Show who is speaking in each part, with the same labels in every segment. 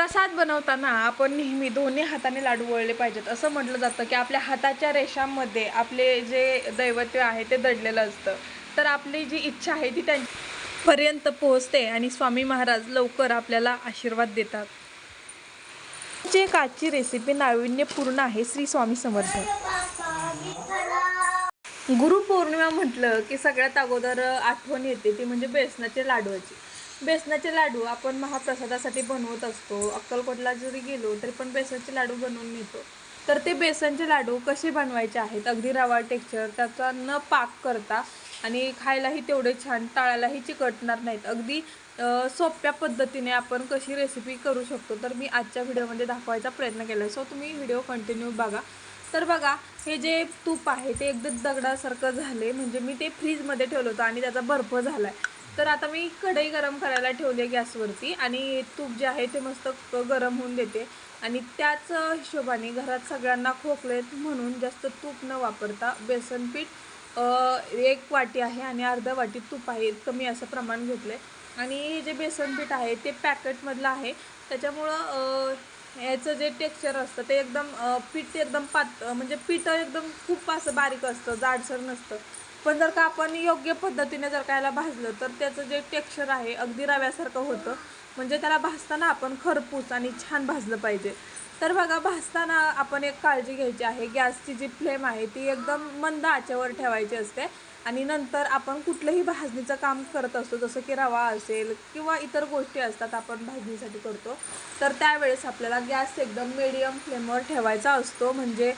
Speaker 1: प्रसाद बनवताना आपण नेहमी दोन्ही हाताने लाडू वळले पाहिजेत. असं म्हटलं जातं की आपल्या हाताच्या रेषांमध्ये आपले जे दैवत्य आहे ते दडलेलं असतं. तर आपली जी इच्छा आहे ती त्यांपर्यंत पोहोचते आणि स्वामी महाराज लवकर आपल्याला आशीर्वाद देतात. जे काची रेसिपी नाविन्यपूर्ण आहे श्री स्वामी समर्थ. गुरुपौर्णिमा म्हटलं की सगळ्यात अगोदर आठवण येते ती म्हणजे बेसनाचे लाडूची बेसनाचे लाडू आपण महाप्रसादासाठी बनवत असतो. अक्कलकोटला जरी गेलो तरी पण बेसनाचे लाडू बनवून नेतो तर ते बेसनचे लाडू कसे बनवायचे आहेत? अगदी रवा टेक्स्चर त्याचा न पाक करता आणि खायलाही तेवढे छान टाळायलाही चिकटणार नाहीत. अगदी सोप्या पद्धतीने आपण कशी रेसिपी करू शकतो? तर मी आजच्या व्हिडिओमध्ये दाखवायचा प्रयत्न केला आहे सो तुम्ही व्हिडिओ कंटिन्यू बघा. तर बघा हे जे तूप आहे ते एकदम दगडासारखं झाले म्हणजे मी ते फ्रीजमध्ये ठेवलं होतं आणि त्याचा बर्फ झाला आहे तर आता मी कढई गरम करायला ठेवली आहे गॅसवरती आणि तूप जे आहे ते मस्त गरम होऊन देते. आणि त्याच हिशोबाने घरात सगळ्यांना खोकलेत म्हणून जास्त तूप न वापरता बेसन पीठ एक वाटी आहे आणि अर्धा वाटी तूप आहे कमी असं प्रमाण घेतलं आहे आणि हे जे बेसन पीठ आहे ते पॅकेटमधलं आहे. त्याच्यामुळं याचं जे टेक्स्चर असतं ते एकदम पीठ ते एकदम पात म्हणजे पीठ एकदम खूप असं बारीक असतं जाडसर नसतं. पण जर का आपण योग्य पद्धतीने जर का याला भाजलं तर त्याचं जे टेक्स्चर आहे अगदी रव्यासारखं होतं. म्हणजे त्याला भाजताना आपण खरपूस आणि छान भाजलं पाहिजे. तर बघा भाजताना आपण एक काळजी घ्यायची आहे. गॅसची जी फ्लेम आहे ती एकदम मंद आचेवर ठेवायची असते. आणि नंतर आपण कुठलंही भाजणीचं काम करत असतो जसं की रवा असेल किंवा इतर गोष्टी असतात आपण भाजणीसाठी करतो. तर त्यावेळेस आपल्याला गॅस एकदम मिडियम फ्लेमवर ठेवायचा असतो. म्हणजे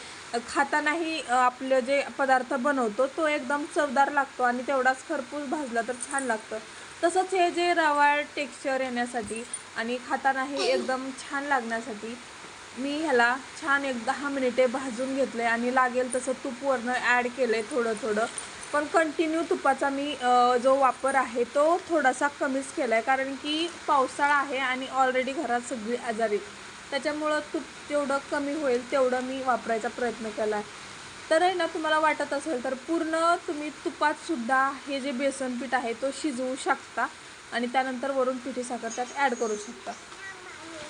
Speaker 1: खातानाही आपलं जे पदार्थ बनवतो तो एकदम चवदार लागतो आणि तेवढाच खरपूस भाजला तर छान लागतं. तसंच हे जे रवा टेक्स्चर येण्यासाठी आणि खातानाही एकदम छान लागण्यासाठी मी ह्याला छान एक दहा मिनिटे भाजून घेतले आणि लागेल तसं तूप वरनं ॲड केलं आहे थोडं थोडं. पण कंटिन्यू तुपाचा मी जो वापर आहे तो थोडासा कमीच केला आहे कारण की पावसाळा आहे आणि ऑलरेडी घरात सगळी आजारी. त्याच्यामुळं तूप जेवढं कमी होईल तेवढं मी वापरायचा प्रयत्न केला आहे तर आहे ना तुम्हाला वाटत असेल तर पूर्ण तुम्ही तुपातसुद्धा हे जे बेसन पीठ आहे तो शिजवू शकता आणि त्यानंतर वरून पिठी साखर त्यात ॲड करू शकता.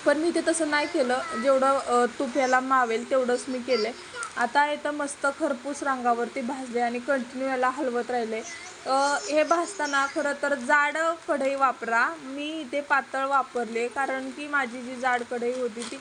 Speaker 1: पण मी ते तसं नाही केलं. जेवढं तूप याला मावेल तेवढंच मी केलं आता इथं मस्त खरपूस रंगावरती भाजले आणि कंटिन्यू याला हलवत राहिले. हे भाजताना खरं तर जाड कढई वापरा. मी इथे पातळ वापरले कारण की माझी जी जाड कढई होती ती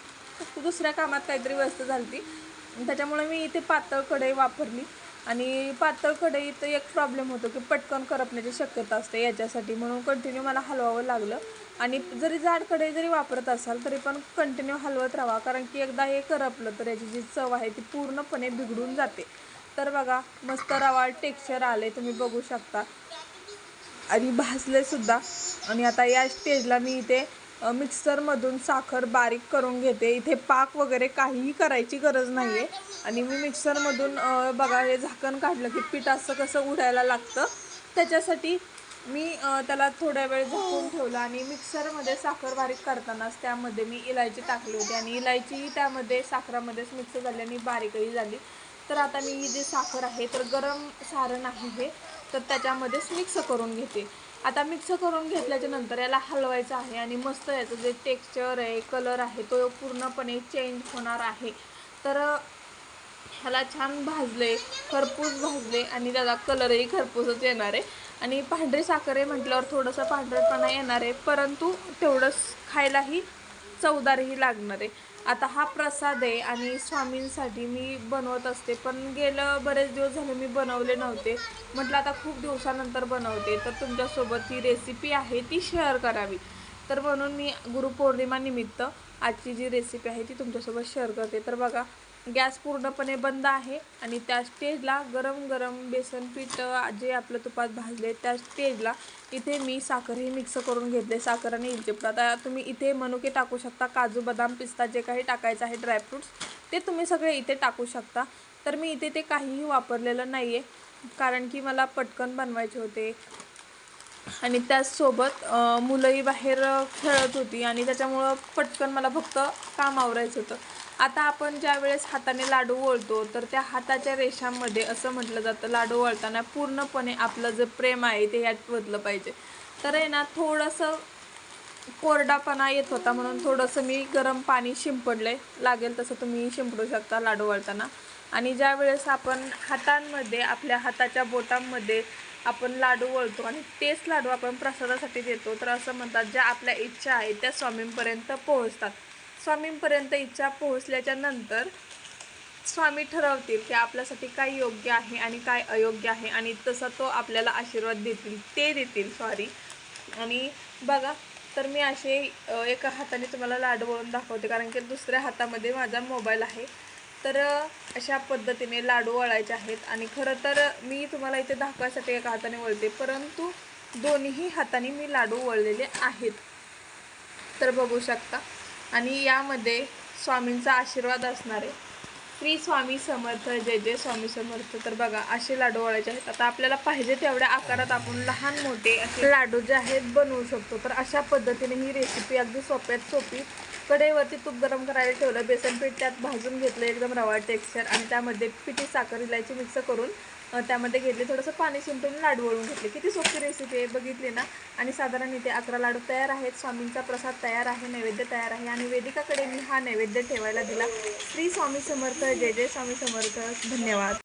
Speaker 1: दुसऱ्या कामात काहीतरी व्यस्त झाली ती त्याच्यामुळे मी इथे पातळ कढई वापरली. आणि पातळ कढईत एक प्रॉब्लेम होतो की पटकन करपण्याची शक्यता असते याच्यासाठी. म्हणून कंटिन्यू मला हलवावं लागलं. आणि जरी जाड कढई जरी वापरत असाल तरी पण कंटिन्यू हलवत राहा. कारण की एकदा हे करपलं तर याची जी चव आहे ती पूर्णपणे बिघडून जाते. तर बघा मस्त रवा टेक्स्चर आले तुम्ही बघू शकता. आणि भासलेसुद्धा आणि आता या स्टेजला मी इथे मिक्सरमधून साखर बारीक करून घेते. इथे पाक वगैरे काहीही करायची गरज नाही आहे आणि मी मिक्सरमधून बघा हे झाकण काढलं की पीठ असं कसं उडायला लागतं त्याच्यासाठी मी त्याला थोड्या वेळ झाकून ठेवलं आणि मिक्सरमध्ये साखर बारीक करतानाच त्यामध्ये मी इलायची टाकली होती आणि इलायची त्यामध्ये साखरामध्येच मिक्स झाली आणि बारीकही झाली. तर आता मी ही जी साखर आहे तर गरम सारण आहे हे तर त्याच्यामध्येच मिक्स करून घेते. आता मिक्स करून घेतल्याच्या नंतर याला हलवायचं आहे आणि मस्त याचं जे टेक्स्चर आहे कलर आहे तो पूर्णपणे चेंज होणार आहे. तर ह्याला छान भाजले खरपूस भाजले आणि त्याचा कलरही खरपूसच येणार आहे. आणि पांढरी साखर आहे म्हटल्यावर थोडंसं पांढरेपणा येणार आहे परंतु तेवढंच खायलाही चवदारही लागणार आहे. आता हा प्रसाद आहे आणि स्वामींसाठी मी बनवत असते पण गेलं बरेच दिवस झाले मी बनवले नव्हते. म्हटलं आता खूप दिवसानंतर बनवते तर तुमच्यासोबत ही रेसिपी आहे ती शेअर करावी. तर म्हणून मी गुरुपौर्णिमानिमित्त आजची जी रेसिपी आहे ती तुमच्यासोबत शेअर करते. तर बघा गॅस पूर्णपणे बंद आहे आणि त्या स्टेजला गरम गरम बेसन पीठ जे आपलं तुपात भाजले त्या स्टेजला इथे मी साखरही मिक्स करून घेतले. साखर आणि इलचिपड आता तुम्ही इथे मनुके टाकू शकता. काजू बदाम पिस्ता जे काही टाकायचं आहे ड्रायफ्रूट्स ते तुम्ही सगळे इथे टाकू शकता. तर मी इथे ते काहीही वापरलेलं नाही आहे कारण की मला पटकन बनवायचे होते. आणि त्याचसोबत मुलंही बाहेर खेळत होती आणि त्याच्यामुळं पटकन मला फक्त काम आवरायचं होतं. आता आपण ज्या वेळेस हाताने लाडू वळतो तर त्या हाताच्या रेषांमध्ये असं म्हटलं जातं लाडू वळताना पूर्णपणे आपलं जे प्रेम आहे ते यात वधलं पाहिजे. तर आहे ना थोडंसं कोरडापणा येत होता म्हणून थोडंसं मी गरम पाणी शिंपडले. लागेल तसं तुम्ही शिंपडू शकता लाडू वळताना. आणि ज्या वेळेस आपण हातांमध्ये आपल्या हाताच्या बोटांमध्ये आपण लाडू वळतो आणि तेच लाडू आपण प्रसादासाठी देतो तर असं म्हणतात ज्या आपल्या इच्छा आहेत त्या स्वामींपर्यंत पोहोचतात. स्वामींपर्यंत इच्छा पोहोचल्याच्या नंतर स्वामी ठरवतील की आपल्यासाठी काय योग्य आहे आणि काय अयोग्य आहे आणि तसा तो आपल्याला आशीर्वाद देतील ते देतील सॉरी आणि बघा तर मी असे एका हाताने तुम्हाला लाडू वळून दाखवते कारण की दुसऱ्या हातामध्ये माझा मोबाईल आहे. तर अशा पद्धतीने लाडू वळायचे आहेत आणि खरं तर मी तुम्हाला इथे दाखवायसाठी एका हाताने वळते परंतु दोन्ही हाताने मी लाडू वळलेले आहेत. तर बघू शकता. आणि यामध्ये स्वामींचा आशीर्वाद असणार आहे. श्री स्वामी समर्थ जय जय स्वामी समर्थ. तर बघा असे लाडू वळायचे आहेत. आता आपल्याला पाहिजे तेवढ्या आकारात आपण लहान मोठे असे लाडू जे आहेत बनवू शकतो. तर अशा पद्धतीने ही रेसिपी अगदी सोप्यात सोपी कढईवरती तूप गरम करायला ठेवलं बेसन पीठ त्यात भाजून घेतलं एकदम रवा टेक्स्चर आणि त्यामध्ये पिठी साखर इलायची मिक्स करून त्यामध्ये घेतले थोडंसं पाणी शिंपडून लाडू वळून घेतले. किती सोपी रेसिपी आहे बघितली ना? आणि साधारण इथे अकरा लाडू तयार आहेत. स्वामींचा प्रसाद तयार आहे नैवेद्य तयार आहे. आणि वेदिकाकडे मी हा नैवेद्य ठेवायला दिला. श्री स्वामी समर्थ. जय जय स्वामी समर्थ. धन्यवाद.